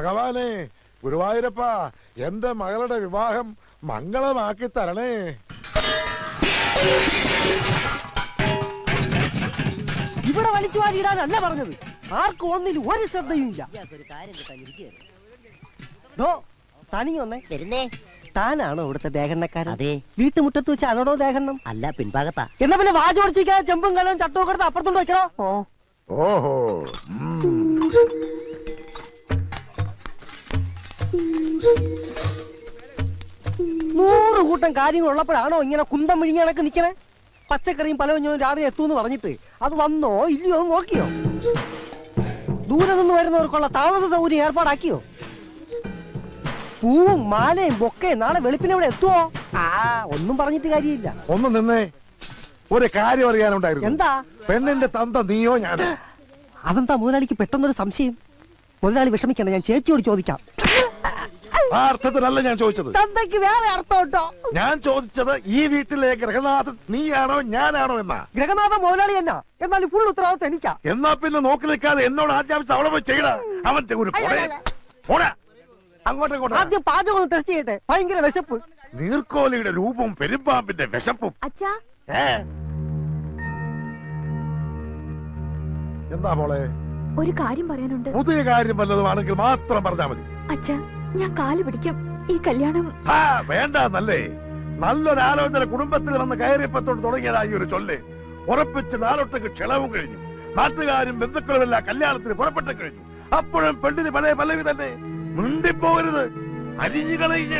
ഭഗവാനെ ഗുരുവായൂരപ്പ എന്റെ മകളുടെ വിവാഹം മംഗളമാക്കി തരണേ. ഇവിടെ വലിച്ചു വാരിയിടാനല്ല പറഞ്ഞത്. ആർക്കും ഒന്നിൽ ഒരു ശ്രദ്ധയും ഇല്ല ദോ, തനി ഒന്നേ വരുന്നേ. താനാണോ ഇവിടുത്തെ ദേഹണ്ണക്കാരൻ? അതെ. വീട്ടുമുറ്റത്ത് വെച്ച് അനോടോ ദേഹണ്ണം? അല്ല പിൻഭാഗത്താ. എന്നാ പിന്നെ വാജോടിച്ചിരിക്കാതെ ചെമ്പും കലവും ചട്ടവും കൊടുത്ത് അപ്പുറത്തോണ്ട് വെക്കണോ ഓ ഓഹോ. നൂറ് കൂട്ടം കാര്യങ്ങൾ ഉള്ളപ്പോഴാണോ ഇങ്ങനെ കുന്തം വിഴിഞ്ഞ കണക്ക് നിക്കണേ? പച്ചക്കറിയും പലവഞ്ഞവും രാവിലെ എന്ന് പറഞ്ഞിട്ട് അത് വന്നോ ഇല്ലയോ നോക്കിയോ? ദൂരെ നിന്ന് വരുന്നവർക്കുള്ള താമസ സൗകര്യം ഏർപ്പാടാക്കിയോ? പൂവും മാലയും ബൊക്കെ നാളെ വെളുപ്പിനെ ഇവിടെ എത്തുവോ? ആ ഒന്നും പറഞ്ഞിട്ട് കാര്യമില്ല. ഒന്ന് നിന്നേ. ഒരു കാര്യം അറിയാനുണ്ടായിരുന്നു. എന്താ? പെണ്ണിന്റെ തന്ത നീയോ ഞാൻ അതെന്താ മുതലാളിക്ക് പെട്ടെന്നൊരു സംശയം? മുതലാളി വിഷമിക്കണ്ട ഞാൻ ചേച്ചിയോട് ചോദിക്കാം. ആ അർത്ഥത്തിലല്ല ഞാൻ ചോദിച്ചത്. തന്തയ്ക്ക് വേറെ അർത്ഥം ഉണ്ടോ ഞാൻ ചോദിച്ചത് ഈ വീട്ടിലെ ഗ്രഹനാഥൻ നീയാണോ ഞാനാണോ എന്നാ? ഗ്രഹനാഥ മുതലാളി എന്നാ? എന്നാൽ ഫുൾ ഉത്തരവാദിത്വം എനിക്കാ. എന്നാ പിന്നെ നോക്കി നിൽക്കാതെ എന്നോട് ആജ്ഞാപിച്ച് അവളെ പോയി ചെയ്യടാ. അവന്റെ ഒരു പോടെ. അങ്ങോട്ടും ഇങ്ങോട്ടും. ആദ്യം പാചകം ടെസ്റ്റ് ചെയ്യട്ടെ. ഭയങ്കര വിശപ്പ്. നീർക്കോലിയുടെ രൂപവും പെരുമ്പാമ്പിന്റെ വിശപ്പും. അച്ഛാ. ഏ? എന്താ മോളെ? ഒരു കാര്യം പറയാനുണ്ട്. പുതിയ കാര്യം വല്ലതുമാണെങ്കിൽ മാത്രം പറഞ്ഞാൽ മതി. അച്ഛാ. ഞാൻ കാൽ പിടിക്കും. ഈ കല്യാണം വേണ്ടെന്നല്ലേ നല്ലൊരു ആലോചന കുടുംബത്തിൽ വന്ന് കയറിയപ്പത്തോട് തുടങ്ങിയതായി ഒരു ചൊല്ല്. ഉറപ്പിച്ച് നാലൊട്ടക്ക് ക്ഷണവും കഴിഞ്ഞു. നാട്ടുകാരും ബന്ധുക്കളും എല്ലാം കല്യാണത്തിന് പുറപ്പെട്ടു കഴിഞ്ഞു. അപ്പോഴും പെണ്ണിന് പല പലവി തന്നെ. മുണ്ടിപ്പോകരുത് അരിഞ്ഞു കളയുക.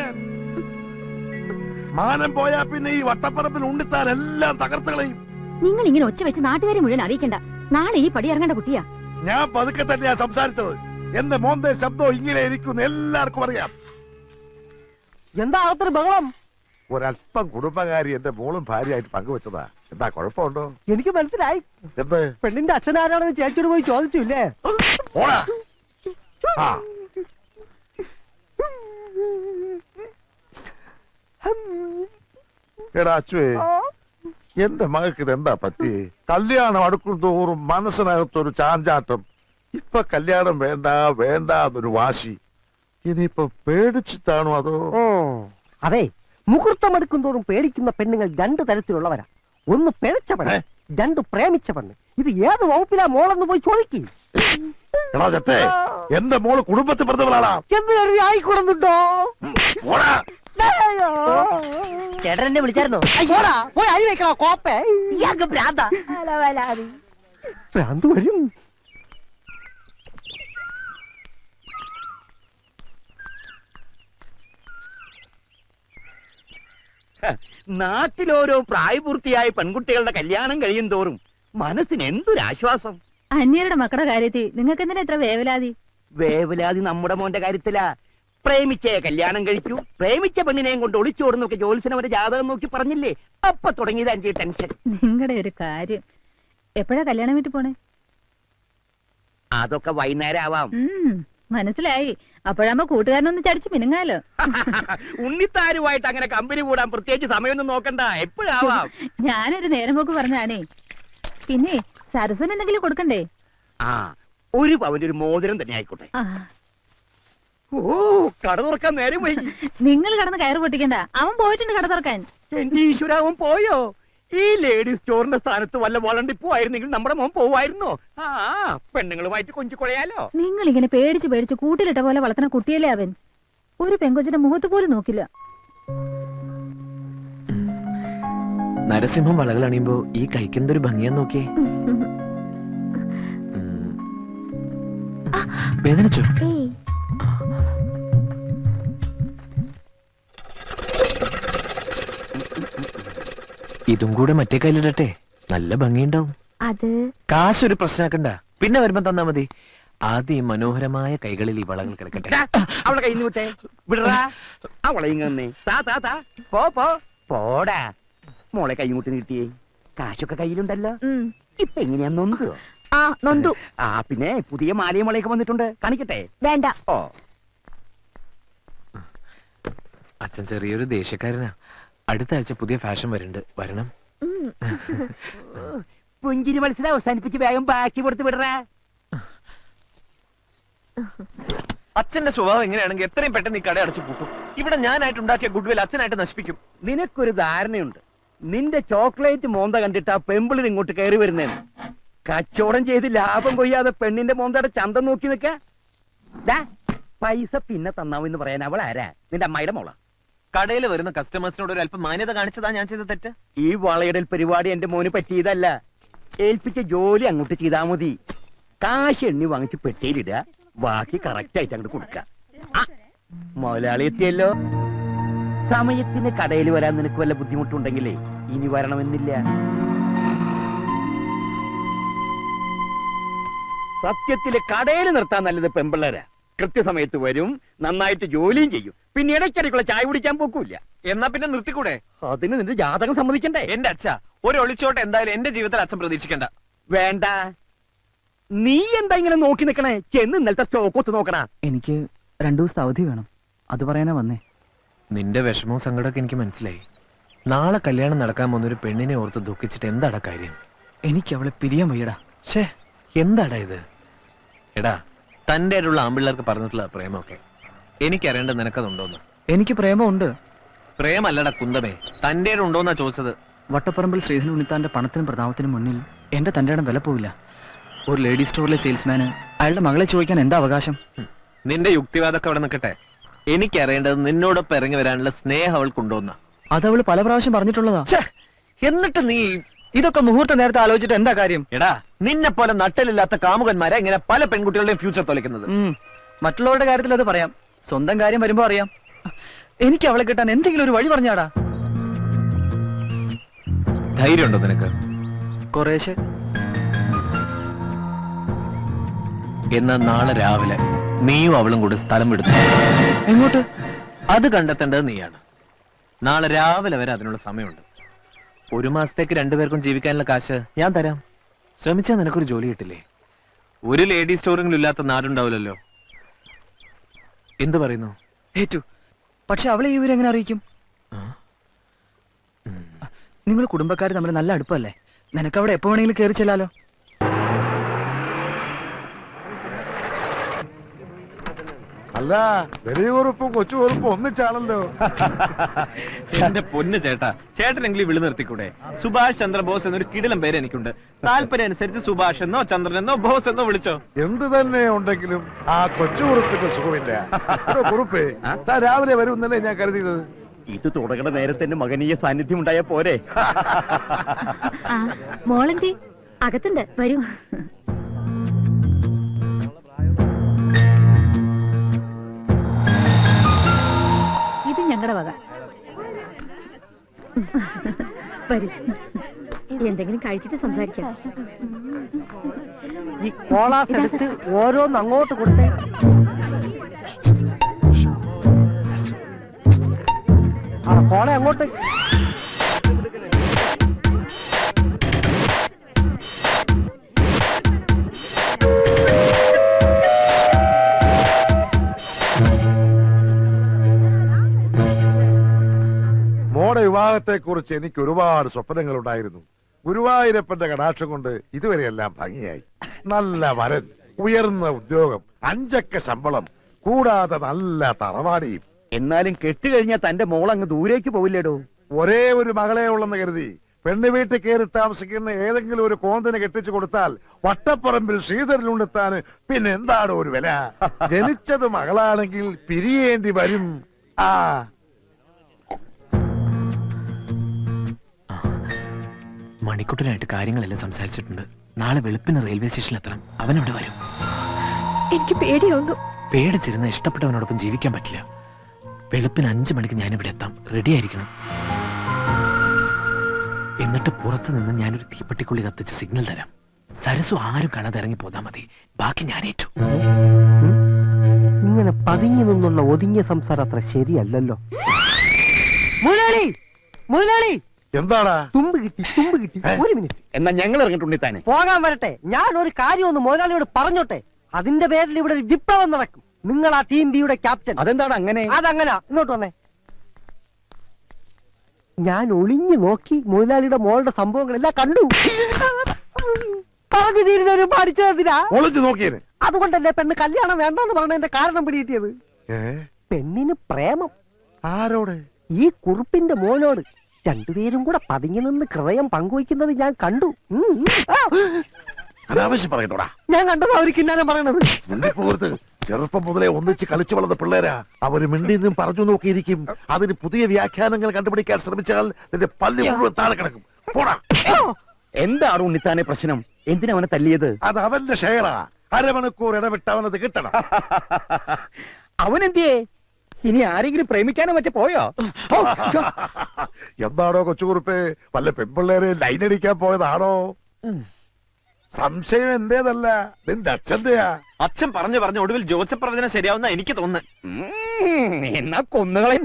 മാനം പോയാ പിന്നെ ഈ വട്ടപ്പറപ്പിൽ ഉണ്ടിത്താൻ എല്ലാം തകർത്ത് കളയും. നിങ്ങൾ ഇങ്ങനെ ഒച്ച വെച്ച് നാട്ടുകാരെ മുഴുവൻ അറിയിക്കണ്ട. നാളെ ഈ പടി ഇറങ്ങേണ്ട കുട്ടിയാ. ഞാൻ പതുക്കെ തന്നെയാ സംസാരിച്ചത്. എന്റെ മോന്റെ ശബ്ദം ഇങ്ങനെ ഇരിക്കുന്നു എല്ലാവർക്കും അറിയാം. എന്താ അകത്തൊരു ബഹളം? ഒരല്പം കുടുംബകാരി എന്റെ മോളും ഭാര്യയായിട്ട് പങ്കുവെച്ചതാ. എന്താ കുഴപ്പമുണ്ടോ? എനിക്ക് മനസ്സിലായി. എന്ത്? പെണ്ണിന്റെ അച്ഛനാരാണെന്ന് ചേച്ചിയോട് പോയി ചോദിച്ചില്ലേ? എടാ അച്ചുവേ എന്റെ മകൾക്ക് ഇതെന്താ പറ്റി? കല്യാണം അടുക്കും തോറും മനസ്സിനകത്തൊരു ചാഞ്ചാട്ടം. ഇപ്പൊ കല്യാണം വേണ്ട വേണ്ട എന്നൊരു വാശി. ഇനിയിപ്പൊ പേടിച്ചിട്ടാണോ അതോ? അതെ. മുഹൂർത്തം എടുക്കും തോറും പേടിക്കുന്ന പെണ്ണുങ്ങൾ രണ്ട് തരത്തിലുള്ളവരാ. ഒന്ന് പിഴച്ച പെണ്ണ് രണ്ട് പ്രേമിച്ച പെണ്ണ്. ഇത് ഏത് വകുപ്പിലാ മോളെന്ന് പോയി ചോദിക്കും. എന്റെ മോൾ കുടുംബത്തിൽ പറഞ്ഞവളാടാ എന്ന് കരുതി ആയിക്കൂടുന്നുണ്ടോ എന്നെ വിളിച്ചായിരുന്നോ? പോടാ, പോയി അരി വെക്കണോ കോപ്പേ? ഭ്രാന്താ ഭ്രാന്ത് വരും. നാട്ടിലോരോ പ്രായപൂർത്തിയായ പെൺകുട്ടികളുടെ കല്യാണം കഴിയും തോറും മനസ്സിന് എന്തൊരാശ്വാസം? അന്യരുടെ മക്കളുടെ കാര്യത്തിൽ നിങ്ങൾക്ക് എന്തിനാ ഇത്ര വേവലാതി? വേവലാതി നമ്മുടെ മോന്റെ കാര്യത്തിലാ. പ്രേമിച്ചേ കല്യാണം കഴിച്ചു. പ്രേമിച്ച പെണ്ണിനെയും കൊണ്ട് ഒളിച്ചോടുന്നൊക്കെ ജോത്സ്യൻ അവരെ ജാതകം നോക്കി പറഞ്ഞില്ലേ? അപ്പൊ തുടങ്ങിയത് എനിക്ക് ടെൻഷൻ. നിങ്ങളുടെ ഒരു കാര്യം. എപ്പോഴാ കല്യാണം വീട്ടിൽ പോണേ? അതൊക്കെ വൈകുന്നേരം ആവാം. മനസ്സിലായി. അപ്പോഴാകുമ്പോ കൂട്ടുകാരനൊന്ന് ചടിച്ചു മിനുങ്ങാലോ. ഉണ്ണിത്താരുമായിട്ട് അങ്ങനെ കമ്പനി കൂടാൻ പ്രത്യേകിച്ച് സമയമൊന്നും നോക്കണ്ട. എപ്പോഴാവാം? ഞാനൊരു നേരം പോക്ക് പറഞ്ഞാണേ. പിന്നെ സരസന് എന്തെങ്കിലും കൊടുക്കണ്ടേ? ആ ഒരു പവന്റെ ഒരു മോതിരം തന്നെ ആയിക്കോട്ടെ. ഓ കട തുറക്കാൻ നേരം വൈകി. നിങ്ങൾ കടന്ന് കയറ് പൊട്ടിക്കണ്ട. അവൻ പോയിട്ടുണ്ട് കട തുറക്കാൻ. എന്റെ ഈശ്വരാവൻ പോയോ? ഈ ലേഡി സ്റ്റോറിന്റെ സ്ഥാനത്ത് വല്ല വളണ്ടി പോവായിരുന്നെങ്കിൽ നമ്മുടെ മോൻ പോവായിരുന്നോ? ആ പെണ്ണുങ്ങളുമായിട്ട് കൊഞ്ചു കൊളയാലോ നിങ്ങൾ ഇങ്ങനെ പേടിച്ച് പേടിച്ച് കൂട്ടിലിട്ട പോലെ വളർത്തുന്ന കുട്ടിയല്ലേ അവൻ? ഒരു പെങ്കൊച്ചിന്റെ മുഖത്ത് പോലും നോക്കില്ല. നരസിംഹം വളകൾ അണിയുമ്പോ ഈ കഴിക്കുന്നൊരു ഭംഗിയാ നോക്കിയേ. വേദനിച്ചോ? ഇതും കൂടെ മറ്റേ കയ്യിലിടട്ടെ. നല്ല ഭംഗിയുണ്ടാവും. അത്? കാശൊരു പ്രശ്നമാക്കണ്ട. പിന്നെ വരുമ്പോ തന്നാ മതി. ആദ്യം മനോഹരമായ കൈകളിൽ ഈ വളങ്ങൾ കിടക്കട്ടെ. അവളെ കയ്യിൽ വിട്ടെ. വിടറാ. അവളെ ഇങ്ങനെ താ താ താ പോ പോ. പോടാ. മോളെ കൈ മുട്ടി നീട്ടിയേ കാശൊക്കെ കയ്യിലുണ്ടല്ലോ. ഇപ്പൊ എങ്ങനെയാ നൊന്നു ആ നൊന്തു. ആ പിന്നെ പുതിയ മാലയും മുളയൊക്കെ വന്നിട്ടുണ്ട്. കാണിക്കട്ടെ? വേണ്ട. ഓ. അച്ഛൻ ചെറിയൊരു ദേഷ്യക്കാരനാ. അടുത്ത ആഴ്ച പുതിയ ഫാഷൻ വരുന്നുണ്ട്. വരണം. പുഞ്ചിരി മത്സരം അവസാനിപ്പിച്ച് വേഗം ബാക്കി കൊടുത്ത് വിടറേ. അച്ഛന്റെ സ്വഭാവം എങ്ങനെയാണെങ്കിൽ എത്രയും പെട്ടെന്ന് ഈ കട അടച്ചു പൂട്ടും. ഇവിടെ ഞാനായിട്ട് ഉണ്ടാക്കിയ ഗുഡ്വിൽ അച്ഛനായിട്ട് നശിപ്പിക്കും. നിനക്കൊരു ധാരണയുണ്ട്. നിന്റെ ചോക്ലേറ്റ് മോന്ത കണ്ടിട്ട് ആ പെമ്പിളിൽ ഇങ്ങോട്ട് കയറി വരുന്നേന്ന്. കച്ചവടം ചെയ്ത് ലാഭം കൊയ്യാതെ പെണ്ണിന്റെ മോന്തയുടെ ചന്തം നോക്കി നിക്ക പൈസ പിന്നെ തന്നാവെന്ന് പറയാൻ അവൾ ആരാ നിന്റെ അമ്മയുടെ മോള. കടയിൽ വരുന്ന കസ്റ്റമേഴ്സിനോട് ഒരു അല്പം മാന്യത കാണിച്ചതാ ഞാൻ ചെയ്ത തെറ്റ്? ഈ വളയിടൽ പരിപാടി എന്റെ മോന് പറ്റിയതല്ല. ഏൽപ്പിച്ച ജോലി അങ്ങോട്ട് ചെയ്താ മതി. കാശ് എണ്ണി വാങ്ങിച്ച് പെട്ടിയിലിടുക. ബാക്കി കറക്റ്റ് ആയിട്ട് അങ്ങോട്ട് കൊടുക്ക. മുതലാളി എത്തിയല്ലോ. സമയത്തിന് കടയിൽ വരാൻ നിനക്ക് വല്ല ബുദ്ധിമുട്ടുണ്ടെങ്കിലേ ഇനി വരണമെന്നില്ല. സത്യത്തിൽ കടയിൽ നിർത്താൻ നല്ലത് പെമ്പിള്ളേരാ. കൃത്യസമയത്ത് വരും നന്നായിട്ട് ജോലിയും ചെയ്യും. പിന്നെ ഇടയ്ക്കിടയ്ക്കുള്ള ചായ കുടിക്കാൻ പോക്കൂല എന്നാ പിന്നെ നിർത്തിക്കൂടെ? അതിന് നിന്റെ ജാതകം സമ്മതിക്കണ്ടേ? എന്റെ അച്ഛ ഒരു ഒളിച്ചോട്ട് എന്തായാലും എന്റെ ജീവിതത്തിൽ അച്ഛൻ പ്രതീക്ഷിക്കണ്ട. വേണ്ട. നീ എന്താ ഇങ്ങനെ നോക്കി നിക്കണേ ചെന്ന് ഇന്നലത്തെ സ്റ്റോക്ക് ഒത്ത് നോക്കണ എനിക്ക് രണ്ടു ദിവസത്തെ അവധി വേണം. അത് പറയാനാ വന്നേ. നിന്റെ വിഷമവും സങ്കടമൊക്കെ എനിക്ക് മനസ്സിലായി. നാളെ കല്യാണം നടക്കാൻ പോകുന്ന ഒരു പെണ്ണിനെ ഓർത്ത് ദുഃഖിച്ചിട്ട് എന്താടാ കാര്യം? എനിക്ക് അവളെ പിരിയാൻ വയ്യടാ. ഷേ എന്താടാ ഇത്? എടാ തന്റെ ആയിട്ടുള്ള ആമ്പിള്ളേർക്ക് പറഞ്ഞിട്ടുള്ള പ്രേമമൊക്കെ. എനിക്കറിയേണ്ടത് നിനക്കതുണ്ടോന്ന്? എനിക്ക് പ്രേമമുണ്ട്. പ്രേമല്ലടാ കുന്തമേ. തന്റെ ഉണ്ടോന്നാ ചോദിച്ചത്. വട്ടപ്പറമ്പിൽ ശ്രീധരൻ ഉണ്ണിത്താന്റെ പണത്തിനും പ്രതാപത്തിനും മുന്നിൽ എന്റെ തന്റെ ഇടം വില പോവില്ല. ഒരു ലേഡി സ്റ്റോറിലെ സെയിൽസ്മാന് അയാളുടെ മകളെ ചോദിക്കാൻ എന്താ അവകാശം. നിന്റെ യുക്തിവാദമൊക്കെ അവിടെ നിൽക്കട്ടെ. എനിക്കറിയേണ്ടത് നിന്നോടൊപ്പം ഇറങ്ങി വരാനുള്ള സ്നേഹം അവൾക്കുണ്ടോന്നാ. അത് അവൾ പല പ്രാവശ്യം പറഞ്ഞിട്ടുള്ളതാ. എന്നിട്ട് നീ ഇതൊക്കെ മുഹൂർത്ത നേരത്തെ ആലോചിച്ചിട്ട് എന്താ കാര്യം? എടാ നിന്നെ പോലെ നട്ടലില്ലാത്ത കാമുകന്മാരെ ഇങ്ങനെ പല പെൺകുട്ടികളുടെയും ഫ്യൂച്ചർ തൊലക്കുന്നത് ഉം. മറ്റുള്ളവരുടെ കാര്യത്തിൽ അത് പറയാം. സ്വന്തം കാര്യം വരുമ്പോ അറിയാം. എനിക്ക് അവളെ കിട്ടാൻ എന്തെങ്കിലും ഒരു വഴി പറഞ്ഞാടാ. ധൈര്യമുണ്ടോ നിനക്ക്? കുറേശ്ശെ. എന്നാ നാളെ രാവിലെ നീയും അവളും കൂടെ സ്ഥലം വിടുന്നു എങ്ങോട്ട്? അത് കണ്ടെത്തേണ്ടത് നീയാണ്. നാളെ രാവിലെ വരെ അതിനുള്ള സമയമുണ്ട്. ഒരു മാസത്തേക്ക് രണ്ടുപേർക്കും ജീവിക്കാനുള്ള കാശ് ഞാൻ തരാം. ശ്രമിച്ചാൽ നിനക്കൊരു ജോലി കിട്ടില്ലേ? ഒരു ലേഡി സ്റ്റോറിംഗിലും ഇല്ലാത്ത നാടുണ്ടാവില്ലല്ലോ. എന്തു പറയുന്നു? ഏറ്റു പക്ഷെ അവളെ ഈ വിവരം എങ്ങനെ അറിയിക്കും? നിങ്ങൾ കുടുംബക്കാർ തമ്മിൽ നല്ല അടുപ്പമല്ലേ നിനക്ക് അവിടെ എപ്പോ വേണമെങ്കിലും കയറി ചെല്ലാലോ? അല്ല വലിയ കുറുപ്പും കൊച്ചു കുറുപ്പും ഒന്നിച്ചാണല്ലോ. എന്റെ പൊന്ന് ചേട്ടാ ചേട്ടനെങ്കിലും വിളി നിർത്തിക്കൂടെ? സുഭാഷ് ചന്ദ്രബോസ് എന്നൊരു കിടിലം പേര് എനിക്കുണ്ട്. താല്പര്യം അനുസരിച്ച് സുഭാഷ് എന്നോ ചന്ദ്രൻ എന്നോ ബോസ് എന്നോ വിളിച്ചോ. എന്ത് തന്നെ ഉണ്ടെങ്കിലും ആ കൊച്ചു കുറുപ്പിന്റെ സുഖമില്ല. കുറുപ്പേ താ രാവിലെ വരുമെന്നല്ലേ ഞാൻ കരുതിയത്. ഇത് തുടങ്ങണ നേരത്തെ എന്റെ മകനീയ സാന്നിധ്യം ഉണ്ടായ പോരെ. ആ മോളെന്തി? അകത്തുണ്ട് വരൂ. ഞങ്ങളുടെ വക എന്തെങ്കിലും കഴിച്ചിട്ട് സംസാരിക്കാം. ഈ കോളാസ് എടുത്ത് ഓരോന്ന് അങ്ങോട്ട് കൊടുത്തേ. ആ കോള അങ്ങോട്ട്. മോടെ കുറിച്ച് എനിക്ക് ഒരുപാട് സ്വപ്നങ്ങൾ ഉണ്ടായിരുന്നു ഗുരുവായൂരപ്പന്റെ കടാക്ഷം കൊണ്ട് ഇതുവരെയെല്ലാം ഭംഗിയായി. നല്ല വരൻ ഉയർന്ന ഉദ്യോഗം അഞ്ചക്ക ശമ്പളം കൂടാതെ നല്ല തറവാടിയും. എന്നാലും കെട്ടുകഴിഞ്ഞാൽ തന്റെ മോൾ അങ്ങ് ദൂരേക്ക് പോവില്ലേടോ? ഒരേ ഒരു മകളെ ഉള്ളെന്ന് കരുതി. പെണ്ണ് വീട്ടിൽ കയറി താമസിക്കുന്ന ഏതെങ്കിലും ഒരു കോന്തിനെ കെട്ടിച്ചു കൊടുത്താൽ വട്ടപ്പറമ്പിൽ ശ്രീധരനുണ്ടെത്താന് പിന്നെ എന്താണ് ഒരു വില? ജനിച്ചത് മകളാണെങ്കിൽ പിരിയേണ്ടി വരും. ആ മണിക്കുട്ടനായിട്ട് കാര്യങ്ങളെല്ലാം സംസാരിച്ചിട്ടുണ്ട്. നാളെ വെളുപ്പിന് റെയിൽവേ സ്റ്റേഷനിൽ എത്തണം. അവനവിടെ വരും. എനിക്ക് പേടിയാവുന്നു. പേടിച്ചിരുന്ന ഇഷ്ടപ്പെട്ടവനോടൊപ്പം ജീവിക്കാൻ പറ്റില്ല. വെളുപ്പിന് അഞ്ചു മണിക്ക് ഞാനിവിടെ എത്താം. റെഡി ആയിരിക്കണം. എന്നിട്ട് പുറത്തു നിന്ന് ഞാനൊരു തീപ്പെട്ടിക്കുള്ളി കത്തിച്ച് സിഗ്നൽ തരാം. സരസു ആരും കാണാതെ ഇറങ്ങി പോതാ മതി. ബാക്കി ഞാൻ ഏറ്റു. ഇങ്ങനെ പതിഞ്ഞു നിന്നുള്ള ഒതുങ്ങിയ സംസാരം അത്ര ശരിയല്ലല്ലോ. മുതലാളി! മുതലാളി! എന്താടാ? തുമ്പ് കിട്ടി തുമ്പ് കിട്ടി. ഒരു മിനിറ്റ്. എന്നാ ഞങ്ങൾ ഇറങ്ങിട്ടുണ്ട് തന്നെ പോകാൻ വരട്ടെ. ഞാൻ ഒരു കാര്യം ഒന്ന് മുതലാളിയോട് പറഞ്ഞോട്ടെ? അതിന്റെ പേരിൽ ഇവിടെ ഒരു വിപ്ലവം നടക്കും. നിങ്ങൾ ആ ടീം ബിയുടെ ക്യാപ്റ്റൻ അതെന്താണ് അങ്ങനെ? അതങ്ങനെ. ഇങ്ങോട്ട് വന്നേ. ഞാൻ ഒളിഞ്ഞു നോക്കി മുതലാളിയുടെ മോളുടെ സംഭവങ്ങളെല്ലാം കണ്ടു. പറഞ്ഞു തീരുന്നവരും പഠിച്ചതിനാ ഒളിഞ്ഞു നോക്കിയേന് അതുകൊണ്ടല്ലേ പെണ്ണ് കല്യാണം വേണ്ടെന്ന് പറഞ്ഞതിന്റെ കാരണം പിടികിട്ടിയത്? പെണ്ണിന് പ്രേമം. ആരോട്? ഈ കുറുപ്പിന്റെ മോനോട്. രണ്ടുപേരും കൂടെ പതിങ്ങി നിന്ന് ഹൃദയം പങ്കുവയ്ക്കുന്നത് ഞാൻ കണ്ടു. അനാവശ്യം പറയുന്നോടാ ഞാൻ കണ്ടത് ഒരു കിന്നാരം പറയണത്. മിണ്ടിപ്പോകരുത്. ചെറുപ്പം മുതലേ ഒന്നിച്ച് കളിച്ചു വളർന്ന പിള്ളേരാ. അവർ മിണ്ടിന്നും പറഞ്ഞു നോക്കിയിരിക്കും. അതിന് പുതിയ വ്യാഖ്യാനങ്ങൾ കണ്ടുപിടിക്കാൻ ശ്രമിച്ചാൽ നിന്റെ പല്ലി മുഴുവൻ താഴെ കിടക്കും. പോടാ. എന്താണ് ഉണ്ണിത്താനെ പ്രശ്നം? എന്തിനാ അവനെ തല്ലിയത്? അത് അവന്റെ ഷെയറാ. അരമണിക്കൂർ ഇടവിട്ട് അവനത് കിട്ടണം. അവനെന്തിയേ? ഇനി ആരെങ്കിലും പ്രേമിക്കാനോ മറ്റേ പോയോ. എന്താണോ കൊച്ചുകുറുപ്പേ? വല്ല പെൺപിള്ളേരെ ലൈനടിക്കാൻ പോയതാണോ? സംശയം എന്റേതല്ല നിന്റെ അച്ഛന്റെയാ. അച്ഛൻ പറഞ്ഞു പറഞ്ഞു ഒടുവിൽ ജോസഫ് പ്രവചനം ശരിയാവുന്ന എനിക്ക് തോന്നുന്നു. എന്നാ കൊന്നുകളെ.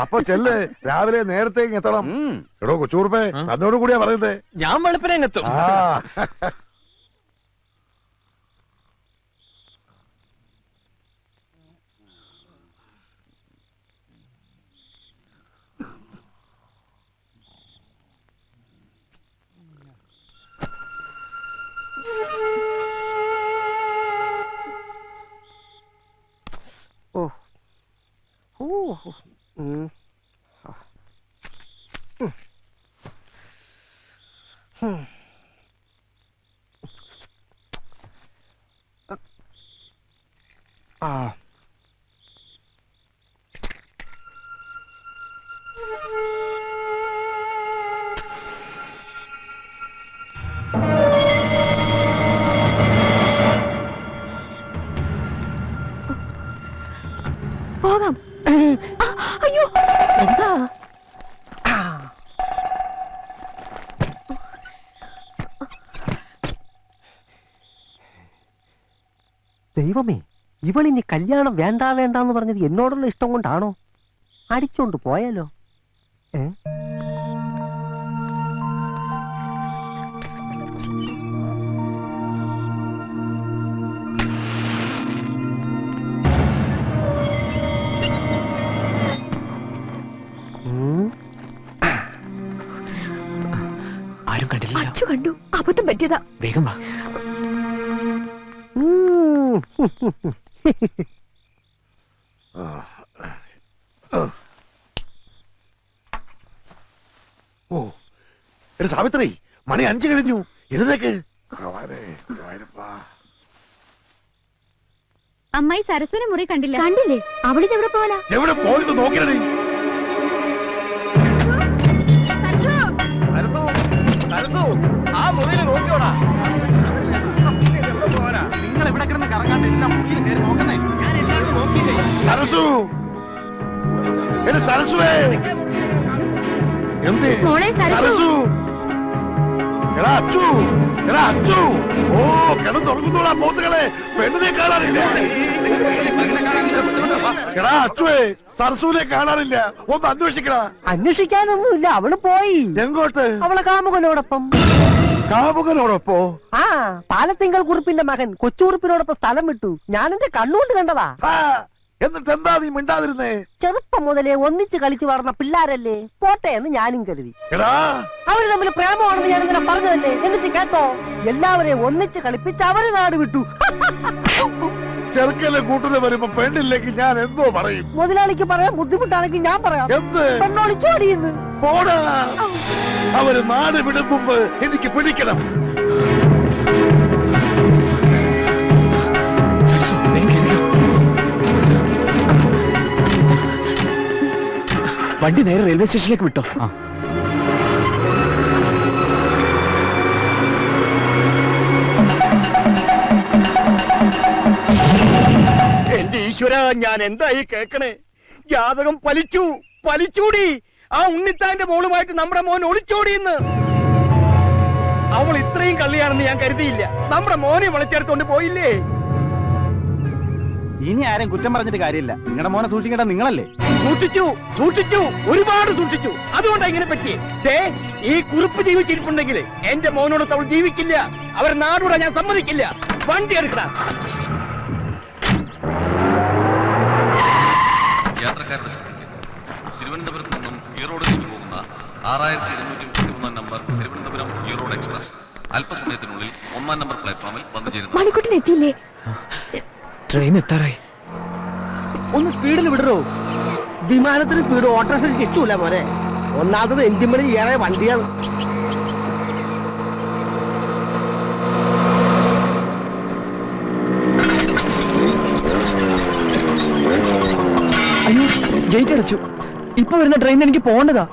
അപ്പൊ ചെല്ല് രാവിലെ നേരത്തെ എത്തണം. എടോ കൊച്ചുകുറുപ്പേ ആ? തന്നോട് കൂടിയാ പറയുന്നത് ഞാൻ വെളുപ്പിനെ ആ. ആ ഇവളിനി കല്യാണം വേണ്ട വേണ്ട എന്ന് പറഞ്ഞത് എന്നോടുള്ള ഇഷ്ടം കൊണ്ടാണോ? അടിച്ചോണ്ട് പോയാലോ? ഏ? ആരും കണ്ടില്ല അച്ചു കണ്ടു. അബദ്ധം പറ്റിയതാ. വേഗം വാ. ഓ എടി സാവിത്രി മണി അഞ്ചു കഴിഞ്ഞു. എഴുന്നേക്ക്. അമ്മായി സരസ്വനെ മുറി കണ്ടില്ല. കണ്ടില്ലേ? അവിടെ എവിടെ പോവാനാ? എവിടെ പോയിട്ട് നോക്കിയടി. ആ മുറിയിൽ നോക്കിയോടാ. സരസു. എടി സരസുവേ. എന്തേ? മോളെ സരസു. സരസു. എടാ അച്ചു. എടാ അച്ചു. ഓ കിടന്നുറങ്ങുന്നോടാ പോത്തുകളെ പെണ്ണിനെ കാണാനില്ല. എടാ അച്ചുവേ സരസുവിനെ കാണാറില്ല ഒന്ന് അന്വേഷിക്കടാ. അന്വേഷിക്കാനൊന്നുമില്ല. അവൾ പോയി. എങ്ങോട്ട്? അവളെ കാമുകനോടൊപ്പം. കാമുകനോടൊപ്പോ ആ പാലത്തിങ്കൽ കുറിപ്പിന്റെ മകൻ കൊച്ചുകുറിപ്പിനോടൊപ്പം സ്ഥലം വിട്ടു. ഞാൻ എന്റെ കണ്ണുകൊണ്ട് കണ്ടതാ. എന്നിട്ട് എന്താ നീ മിണ്ടാതിരുന്നേ? ചെറുപ്പം മുതലേ ഒന്നിച്ച് കളിച്ചു വളർന്ന പിള്ളാരല്ലേ? പോട്ടെ എന്ന് ഞാനും കരുതി. എടാ! അവർ തമ്മിൽ പ്രേമമാണെന്ന് ഞാൻ ഇന്നലെ പറഞ്ഞതല്ലേ? എന്നിട്ട് കേട്ടോ എല്ലാവരെയും ഒന്നിച്ച് കളിപ്പിച്ച് അവർ നാട് വിട്ടു. ചെറുക്കലെ കൂട്ടിന് വരുമ്പോ പെണ്ണില്ലെങ്കിൽ ഞാൻ എന്തോ പറയും. മുതലാളിക്ക് പറയാൻ ബുദ്ധിമുട്ടാണെങ്കിൽ ഞാൻ പറയാം. എന്ത്? പെണ്ണോളിച്ചോടിയെന്ന് പോടാ! അവർ നാട് വിടും മുമ്പ് എനിക്ക് പിടിക്കണം. വണ്ടി നേരെ റെയിൽവേ സ്റ്റേഷനിലേക്ക് വിട്ടോ. ആ. എന്റെ ഈശ്വര ഞാൻ എന്തായി കേക്കണേ? ജാതകം പലിച്ചു പലിച്ചൂടി. ആ ഉണ്ണിത്താന്റെ മോളുമായിട്ട് നമ്മുടെ മോൻ ഒളിച്ചോടിയെന്ന്. അവൾ ഇത്രയും കള്ളിയാണെന്ന് ഞാൻ കരുതിയില്ല. നമ്മുടെ മോനെ വിളിച്ചെടുത്തോണ്ട് പോയില്ലേ? ഇനി ആരും കുറ്റം പറഞ്ഞിട്ട് കാര്യമില്ല. നിങ്ങളുടെ മോനെ സൂക്ഷിക്കേണ്ട നിങ്ങളല്ലേ? സൂക്ഷിച്ചു സൂക്ഷിച്ചു ഒരുപാട് സൂക്ഷിച്ചു. അതുകൊണ്ടാ ഇങ്ങനെ പറ്റി ദേ ഈ കുറിപ്പ് ജീവിച്ചിരിപ്പുണ്ടെങ്കിൽ എന്റെ മോനോട് അവൾ ജീവിക്കില്ല. അവരെ നാടൂടെ ഞാൻ സമ്മതിക്കില്ല. വണ്ടി എടുക്കടാ. യാത്രക്കാരുടെ തിരുവനന്തപുരത്ത് ഈറോഡിലേക്ക് പോകുന്ന ആറായിരത്തി ഇരുന്നൂറ്റി മുപ്പത്തിമൂന്നാം നമ്പർ തിരുവനന്തപുരം ഈറോഡ് എക്സ്പ്രസ്. അല്പസമയത്തിനുള്ളിൽ ഒന്നാം നമ്പർ പ്ലാറ്റ്ഫോമിൽ വന്നു ചേരുന്നു. മണിക്കൂട്ടിന് എത്തിയില്ലേ? ട്രെയിൻ എത്താറായി. ഒന്ന് സ്പീഡിൽ വിടറോ. വിമാനത്തിന് സ്പീഡ് ഓട്ടോറിക്ഷ കിട്ടൂല മോനെ. ഒന്നാമത് എഞ്ചിൻ പണി ഏറെ വണ്ടിയാണ്. അയ്യോ ഗേറ്റ് അടച്ചു. ഇപ്പൊ വരുന്ന ട്രെയിൻ എനിക്ക് പോകേണ്ടതാ.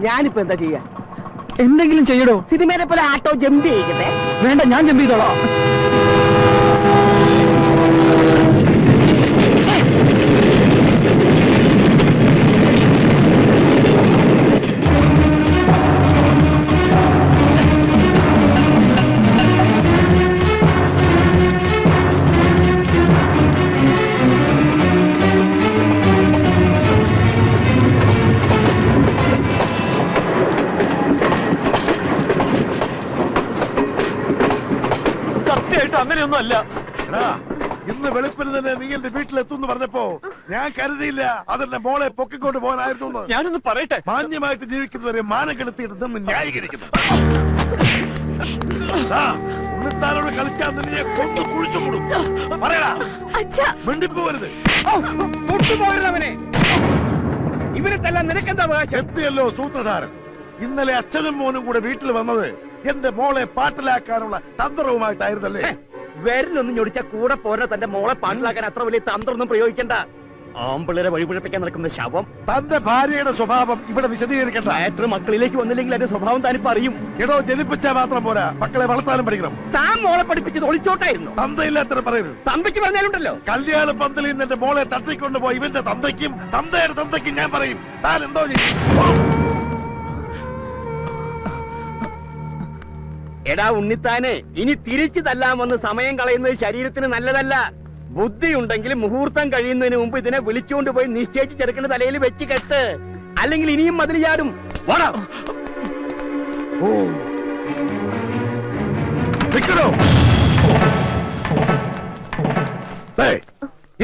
ഞാനിപ്പോ എന്താ ചെയ്യാ? എന്തെങ്കിലും ചെയ്യടോ. സിനിമയിലെ പോലെ ആട്ടോ ജമ്പ് ചെയ്യിക്കട്ടെ. വേണ്ട ഞാൻ ജമ്പ് ചെയ്തോളാം. അങ്ങനെയൊന്നും അല്ല ഇന്ന് വെളുപ്പിന് തന്നെ നീ എന്റെ വീട്ടിലെത്തുന്ന് പറഞ്ഞപ്പോ ഞാൻ കരുതിയില്ല അതെന്റെ മോളെ പൊക്കിക്കൊണ്ട് പോകാനായിരുന്നു. ഞാനൊന്ന് പറയട്ടെ? മാന്യമായിട്ട് ജീവിക്കുന്നവരെ മാനം കെടുത്തിയിട്ട് നിന്ന് ന്യായീകരിക്കുന്നു ഉണ്ണിത്താനോട് കളിച്ചാൽ നിന്നെ കൊണ്ടു കൊന്നു കുഴിച്ചു കൂടും പറയടാ മിണ്ടിപ്പോവരുത് അവനെ. ഇവരെ തല്ലാൻ നിനക്കെന്താ അവകാശം? എത്തിയല്ലോ സൂത്രധാരൻ. ഇന്നലെ അച്ഛനും മോനും കൂടെ വീട്ടിൽ വന്നത് എന്റെ മോളെ പാട്ടിലാക്കാനുള്ള തന്ത്രവുമായിട്ടായിരുന്നല്ലേ? വിരലൊന്നും ഞൊടിച്ച കൂടെ പോരാ തന്റെ മോളെ പാട്ടിലാക്കാൻ അത്ര വലിയ തന്ത്രമൊന്നും പ്രയോഗിക്കണ്ട. ആമ്പിള്ളേരെ വഴിപിഴപ്പിക്കാൻ നടക്കുന്ന ശവം. തന്റെ ഭാര്യയുടെ സ്വഭാവം ഇവിടെ വിശദീകരിക്കണ്ട. ഏറ്റവും മക്കളിലേക്ക് വന്നില്ലെങ്കിൽ അതിന്റെ സ്വഭാവം താനിപ്പോ അറിയും. എടോ ജനിപ്പിച്ചാൽ മാത്രം പോരാ. മക്കളെ വളർത്താനും പഠിക്കണം. താൻ മോളെ പഠിപ്പിച്ചത് ഒളിച്ചോട്ടായിരുന്നു. തന്തയില്ലാത്ത പറയരുത്. തന്തയ്ക്ക് പറഞ്ഞാലുണ്ടല്ലോ. കല്യാണ പന്തലിൽ നിന്ന് എന്റെ മോളെ തട്ടിക്കൊണ്ടുപോയി ഇവന്റെ തന്തയ്ക്കും തന്തയുടെ തന്തയ്ക്കും ഞാൻ പറയും. താൻ എന്തോ ചെയ്യും? എടാ ഉണ്ണിത്താനെ ഇനി തിരിച്ചു തല്ലാമെന്ന് സമയം കളയുന്നത് ശരീരത്തിന് നല്ലതല്ല. ബുദ്ധി ഉണ്ടെങ്കിൽ മുഹൂർത്തം കഴിയുന്നതിന് മുമ്പ് ഇതിനെ വിളിച്ചുകൊണ്ട് പോയി നിശ്ചയിച്ച് ചെറുക്കേണ്ട തലയിൽ വെച്ച് കെട്ട്. അല്ലെങ്കിൽ ഇനിയും മതിൽ ചാടും.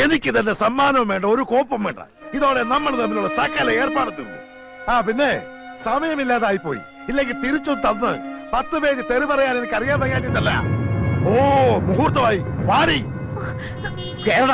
എനിക്ക് തന്നെ സമ്മാനവും വേണ്ട ഒരു കോപ്പം വേണ്ട. ഇതോടെ നമ്മൾ തമ്മിലുള്ള സകല ഏർപ്പാട് തീർന്നു ആ പിന്നെ സമയമില്ലാതായി പോയി ഇല്ലെങ്കിൽ തിരിച്ചു തന്ന് പത്ത് പേജ് തെറി പറയാൻ എനിക്ക് അറിയാൻ വയ്യാഞ്ഞിട്ടല്ല. ഓ മുഹൂർത്തമായി. വാരി. കേരള